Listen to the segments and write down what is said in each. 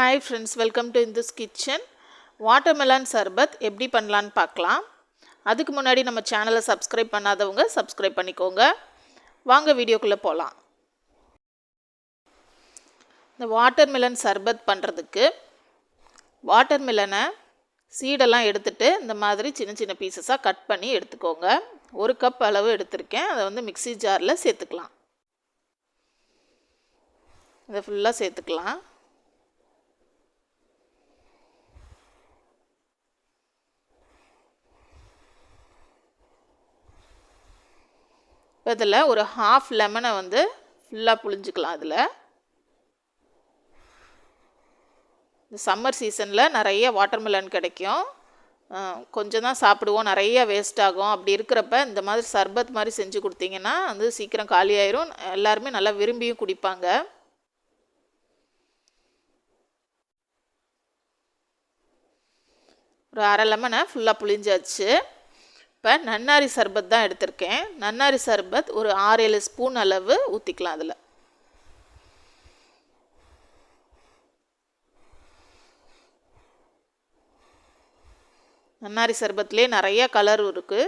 Hi friends welcome to Indhu's kitchen watermelon சர்பத் எப்படி பண்ணலான்னு பார்க்கலாம். அதுக்கு முன்னாடி நம்ம சேனலை சப்ஸ்கிரைப் பண்ணாதவங்க சப்ஸ்கிரைப் பண்ணிக்கோங்க. வாங்க வீடியோக்குள்ளே போகலாம் இந்த வாட்டர்மெலன் சர்பத் பண்ணுறதுக்கு வாட்டர்மெலனை சீடெல்லாம் எடுத்துகிட்டு இந்த மாதிரி சின்ன சின்ன பீசஸாக கட் பண்ணி எடுத்துக்கோங்க. ஒரு கப் அளவு எடுத்திருக்கேன். அதை வந்து மிக்ஸி ஜாரில் சேர்த்துக்கலாம். இதை ஃபுல்லாக சேர்த்துக்கலாம். இதில் ஒரு ஹாஃப் லெமனை வந்து ஃபுல்லாக புழிஞ்சிக்கலாம் அதில் இந்த சம்மர் சீசனில் நிறைய வாட்டர்மெலன் கிடைக்கும். கொஞ்சம் தான் சாப்பிடுவோம். நிறைய வேஸ்ட் ஆகும். அப்படி இருக்கிறப்ப இந்த மாதிரி சர்பத் மாதிரி செஞ்சு கொடுத்தீங்கன்னா வந்து சீக்கிரம் காலியாயிரும் எல்லாருமே நல்லா விரும்பியும் குடிப்பாங்க. ஒரு அரை லெமனை ஃபுல்லாக புளிஞ்சாச்சு இப்போ நன்னாரி சர்பத் தான் எடுத்திருக்கேன். நன்னாரி சர்பத் ஒரு ஆறு ஏழு ஸ்பூன் அளவு ஊற்றிக்கலாம் அதில். நன்னாரி சர்பத்துலேயே நிறைய கலர் இருக்குது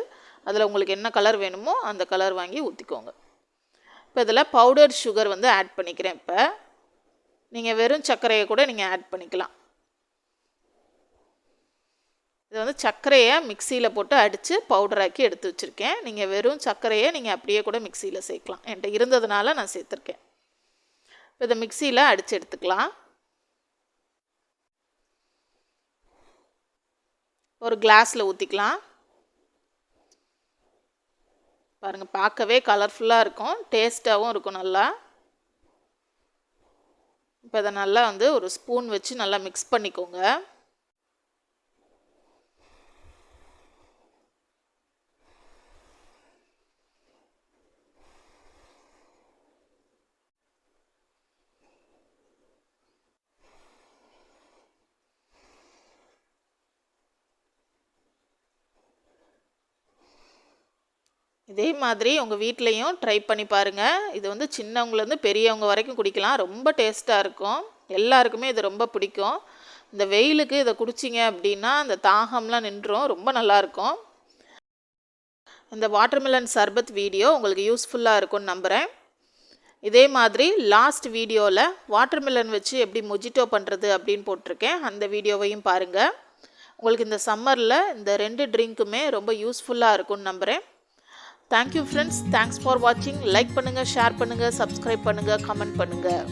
அதில் உங்களுக்கு என்ன கலர் வேணுமோ அந்த கலர் வாங்கி ஊற்றிக்கோங்க இப்போ இதில் பவுடர் சுகர் வந்து ஆட் பண்ணிக்கிறேன் இப்போ. நீங்கள் வெறும் சர்க்கரையை கூட நீங்கள் ஆட் பண்ணிக்கலாம். இது வந்து சர்க்கரையை மிக்சியில் போட்டு அடித்து பவுடராக்கி எடுத்து வச்சுருக்கேன். நீங்கள் வெறும் சர்க்கரையை நீங்கள் அப்படியே கூட மிக்சியில் சேர்க்கலாம். என்கிட்ட இருந்ததுனால நான் சேர்த்துருக்கேன். இப்போ இதை மிக்சியில் அடித்து எடுத்துக்கலாம். ஒரு கிளாஸில் ஊற்றிக்கலாம் பாருங்கள் பார்க்கவே கலர்ஃபுல்லாக இருக்கும். டேஸ்ட்டாகவும் இருக்கும் நல்லா. இப்போ இதை நல்லா வந்து ஒரு ஸ்பூன் வச்சு நல்லா மிக்ஸ் பண்ணிக்கோங்க. இதே மாதிரி உங்கள் வீட்லேயும் ட்ரை பண்ணி பாருங்கள் இது வந்து சின்னவங்கலேருந்து பெரியவங்க வரைக்கும் குடிக்கலாம். ரொம்ப டேஸ்ட்டாக இருக்கும். எல்லாருக்குமே இது ரொம்ப பிடிக்கும். இந்த வெயிலுக்கு இதை குடிச்சிங்க அப்படின்னா அந்த தாகம்லாம் நின்றும். ரொம்ப நல்லாயிருக்கும் இந்த வாட்டர்மெலன் சர்பத் வீடியோ உங்களுக்கு யூஸ்ஃபுல்லாக இருக்கும்னு நம்புகிறேன் இதே மாதிரி லாஸ்ட் வீடியோவில் வாட்டர்மெலன் வச்சு எப்படி மொஜிட்டோ பண்ணுறது அப்படின்னு போட்டிருக்கேன். அந்த வீடியோவையும் பாருங்கள் உங்களுக்கு இந்த சம்மரில் இந்த ரெண்டு ட்ரிங்க்குமே ரொம்ப யூஸ்ஃபுல்லாக இருக்கும்னு நம்புகிறேன் thank you friends thanks for வாட்சிங் லைக் பண்ணுங்கள் ஷேர் பண்ணுங்கள் சப்ஸ்கிரைப் பண்ணுங்கள் கமெண்ட் பண்ணுங்கள்